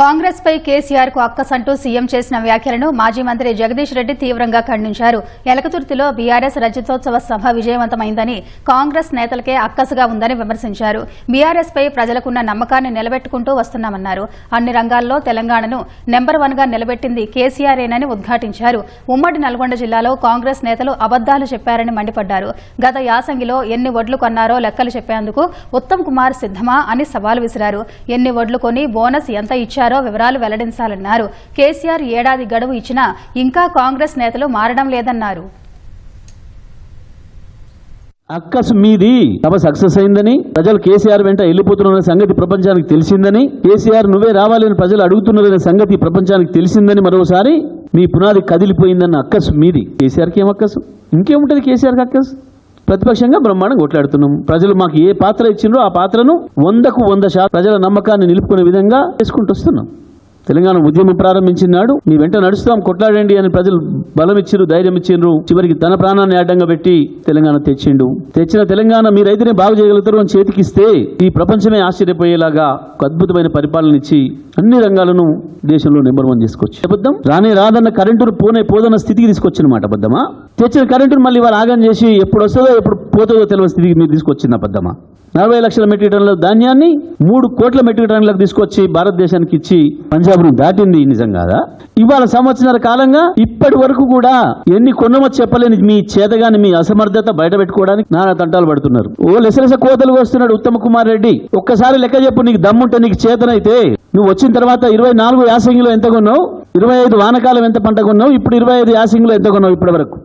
కాంగ్రెస్ పై కేసీఆర్కు అక్కసంటూ సీఎం చేసిన వ్యాఖ్యలను మాజీ మంత్రి జగదీష్ రెడ్డి తీవ్రంగా ఖండించారు. ఎలకతుర్తిలో బీఆర్ఎస్ రజతోత్సవ సభ విజయవంతమైందని కాంగ్రెస్ నేతలకే అక్కసుగా ఉందని విమర్శించారు. బీఆర్ఎస్ పై ప్రజలకున్న నమ్మకాన్ని నిలబెట్టుకుంటూ వస్తున్నామన్నారు. అన్ని రంగాల్లో తెలంగాణను నెంబర్ వన్గా నిలబెట్టింది కేసీఆర్ఏనని ఉద్ఘాటించారు. ఉమ్మడి నల్గొండ జిల్లాలో కాంగ్రెస్ నేతలు అబద్దాలు చెప్పారని మండిపడ్డారు. గత యాసంగిలో ఎన్ని వడ్లు కొన్నారో లెక్కలు చెప్పేందుకు ఉత్తమ్ కుమార్ సిద్దమా అని సవాల్ విసిరారు. ఎన్ని వడ్లు కొని బోనస్ ఎంత ఇచ్చారు? వివరాలు వెల్లడించాలన్నారు. కేసీఆర్ ఏడాది గడువు ఇచ్చినా ఇంకా కాంగ్రెస్ నేతలు మారడం లేదన్నారు. అక్కసు మీది సభ సక్సెస్ అయిందని ప్రజలు కేసీఆర్ వెంట వెళ్ళిపోతున్న సంగతి ప్రపంచానికి తెలిసిందని కేసీఆర్ నువ్వే రావాలని ప్రజలు అడుగుతున్నారనే సంగతి ప్రపంచానికి తెలిసిందని మరోసారి మీ పునాది కదిలిపోయిందన్న అక్కసు మీది కేసీఆర్కి ఏం అక్కసు? ఇంకేముంటుంది కేసీఆర్కి అక్కసు? ప్రతిపక్షంగా బ్రహ్మాండంగా కొట్లాడుతున్నాం. ప్రజలు మాకు ఏ పాత్ర ఇచ్చిండ్రో ఆ పాత్రను వందకు వంద శాతం ప్రజల నమ్మకాన్ని నిలుపుకునే విధంగా చేసుకుంటూ వస్తున్నాం. తెలంగాణ ఉద్యమం ప్రారంభించినాడు మీ వెంట నడుస్తాం కొట్లాడండి అని ప్రజలు బలం ఇచ్చిరు ధైర్యం ఇచ్చిండ్రు. చివరికి తన ప్రాణాన్ని అడ్డంగా పెట్టి తెలంగాణ తెచ్చిండు. తెచ్చిన తెలంగాణ మీరైతేనే బాగు చేయగలుగుతారు అని చేతికిస్తే ఈ ప్రపంచమే ఆశ్చర్యపోయేలాగా ఒక అద్భుతమైన పరిపాలన ఇచ్చి అన్ని రంగాలను దేశంలో నెంబర్ వన్ తీసుకొచ్చి అబద్ధం? రానే రాదన్న కరెంటును పోనే పోదన్న స్థితికి తీసుకొచ్చినమాట అబద్ధమా? తెచ్చిన కరెంటును మళ్ళీ వాళ్ళు ఆగం చేసి ఎప్పుడు వస్తుందో ఎప్పుడు పోతుందో తెలియని స్థితికి మీరు తీసుకొచ్చింది అబద్ధమా? నలభై లక్షల మెట్రిక్ టన్నుల ధాన్యాన్ని మూడు కోట్ల మెట్రిక్ టన్నులకు తీసుకొచ్చి భారతదేశానికి ఇచ్చి పంజాబ్ను దాటింది నిజం కాదా? ఇవాళ సంవత్సరాల కాలంగా ఇప్పటి వరకు కూడా ఎన్ని కొన్నమో చెప్పలేని మీ చేతగాని మీ అసమర్థత బయట పెట్టుకోవడానికి నానా తంటాలు పడుతున్నారు. ఓ లెసలెస కోతలు వస్తున్నాడు ఉత్తమ కుమార్ రెడ్డి. ఒక్కసారి లెక్క చెప్పు నీకు దమ్ముంటే నీకు చేతనైతే. నువ్వు వచ్చిన తర్వాత ఇరవై నాలుగు యాసంగిలో ఎంత కొన్నావు? ఇరవై ఐదు వానకాలం ఎంత పంట కొన్నావు? ఇప్పుడు ఇరవై ఐదు యాసంగిలో ఎంత కొన్నావు ఇప్పటి వరకు?